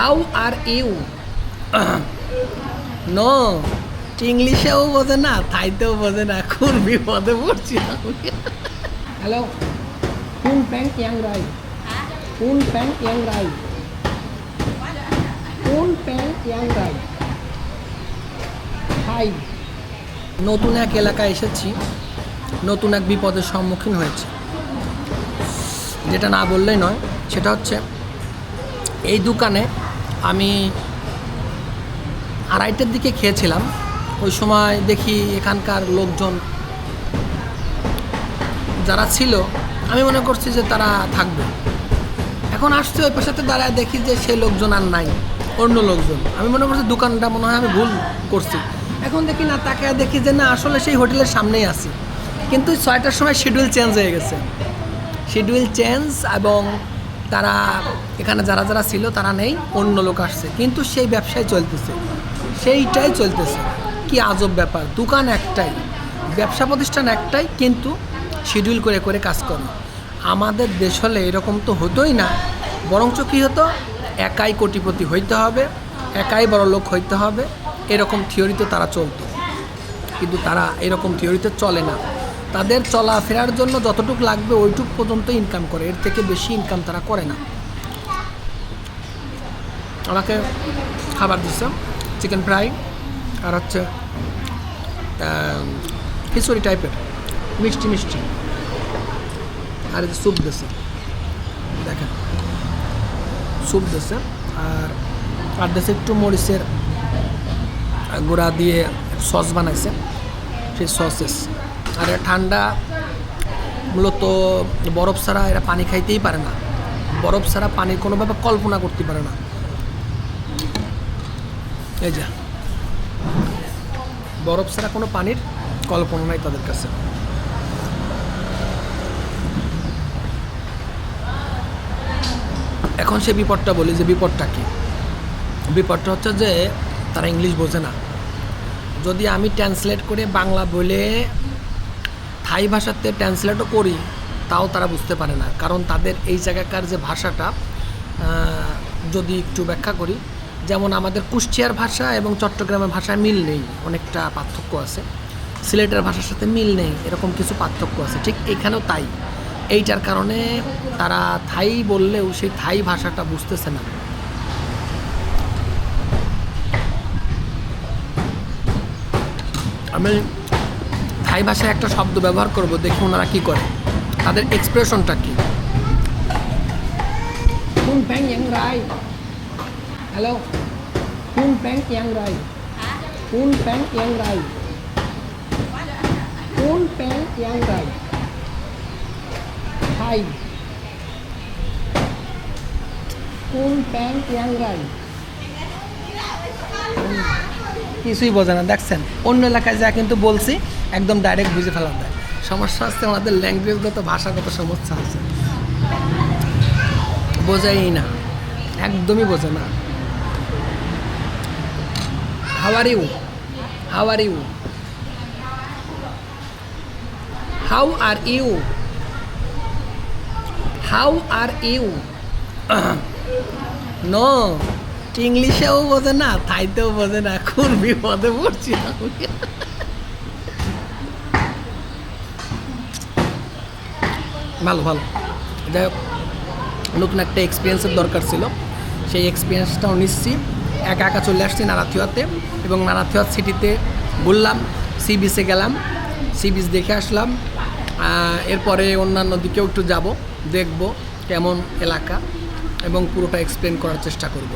How are you? No, ইংলিশেও বোঝে না, থাইতেও বোঝে না কোন বিপদে পড়ছি হ্যালো কোন প্যান্ট ইয়াং রাই। কোন প্যান্ট ইয়াং রাই। কোন প্যান্ট ইয়াং রাই। হাই। নতুন এক এলাকায় এসেছি, নতুন এক বিপদের সম্মুখীন হয়েছে। যেটা না বললেই নয়, সেটা হচ্ছে এই দোকানে আমি আড়াইটার দিকে খেয়েছিলাম। ওই সময় দেখি এখানকার লোকজন যারা ছিল, আমি মনে করছি যে তারা থাকবে। এখন আসছে ওই পাশাতে দাঁড়ায় দেখি যে সেই লোকজন আর নাই, অন্য লোকজন। আমি মনে করছি দোকানটা মনে হয় আমি ভুল করছি। এখন দেখি না তাকে দেখি যে না, আসলে সেই হোটেলের সামনেই আছি। কিন্তু ছয়টার সময় শিডিউল চেঞ্জ হয়ে গেছে। শিডিউল চেঞ্জ এবং তারা এখানে যারা যারা ছিল, তারা নেই, অন্য লোক আসছে। কিন্তু সেই ব্যবসায় চলতেছে। সেইটাই চলতেছে। কি আজব ব্যাপার। দোকান একটাই, ব্যবসা প্রতিষ্ঠান একটাই, কিন্তু শিডিউল করে করে কাজ করে। আমাদের দেশ হলে এরকম তো হতোই না। বরঞ্চ কী হতো? একাই কোটিপতি হইতে হবে, একাই বড় লোক হইতে হবে। এরকম থিওরিতে তারা চলতো। কিন্তু তারা এরকম থিওরিতে চলে না। তাদের চলাফেরার জন্য যতটুকু লাগবে ওইটুক পর্যন্ত ইনকাম করে। এর থেকে বেশি ইনকাম তারা করে না। আমাকে খাবার দিচ্ছে চিকেন ফ্রাই আর হচ্ছে খিচুড়ি টাইপের মিষ্টি মিষ্টি। আর স্যুপ দিচ্ছে দেখেন। স্যুপ দিচ্ছে আর আর দেশে একটু মরিচের গুঁড়া দিয়ে সস বানাইছে, সেই সসেস আর ঠান্ডা, মূলত বরফ ছাড়া এরা পানি খাইতেই পারে না। বরফ ছাড়া পানি কোনোভাবে কল্পনা করতে পারে না। এই যা। বরফ ছাড়া কোনো পানির কল্পনা নাই তাদের কাছে। এখন সে বিপদটা বলি, যে বিপদটা কি? বিপদটা হচ্ছে যে তারা ইংলিশ বোঝে না। যদি আমি ট্রান্সলেট করে বাংলা বলে থাই ভাষাতে ট্রান্সলেটও করি, তাও তারা বুঝতে পারে না। কারণ তাদের এই জায়গাকার যে ভাষাটা যদি একটু ব্যাখ্যা করি, যেমন আমাদের কুষ্টিয়ার ভাষা এবং চট্টগ্রামের ভাষায় মিল নেই, অনেকটা পার্থক্য আছে। সিলেটের ভাষার সাথে মিল নেই, এরকম কিছু পার্থক্য আছে, ঠিক এখানেও তাই। এইটার কারণে তারা থাই বললেও সেই থাই ভাষাটা বুঝতেছে না। আমি থাই ভাষায় একটা শব্দ ব্যবহার করব, দেখি ওনারা কী করে? তাদের এক্সপ্রেশনটা কী? হ্যালো কোন প্যাং ইয়াং রাই? কোন প্যাং ইয়াং রাই? কোন প্যাং ইয়াং রাই? হাই কোন প্যাং ইয়াং রাই? কিছুই বোঝে না। দেখছেন, অন্য এলাকায় যা কিন্তু বলছি, একদম ডাইরেক্ট বুঝে ফেলা দেয়। সমস্যা হচ্ছে আমাদের ল্যাঙ্গুয়েজগত ভাষাগত সমস্যা আছে বোঝাই না, একদমই বোঝে না। How are you how are you how are you how are you no ইংলিশেও বোঝে না, থাইতেও বোঝে না কোন বিপদে পড়ছি। ভালো ভালো। যাই হোক নতুন একটা এক্সপিরিয়েন্সের দরকার ছিল। সেই এক্সপিরিয়েন্সটাও নিচ্ছি। একা একা চলে আসছি নারাথিয়াতে এবং নারাথিয়া সিটিতে ঘুরলাম সি বিচে গেলাম সি বিচ দেখে আসলাম। এরপরে অন্যান্য দিকেও একটু যাব, দেখব কেমন এলাকা এবং পুরোটা এক্সপ্লেন করার চেষ্টা করব।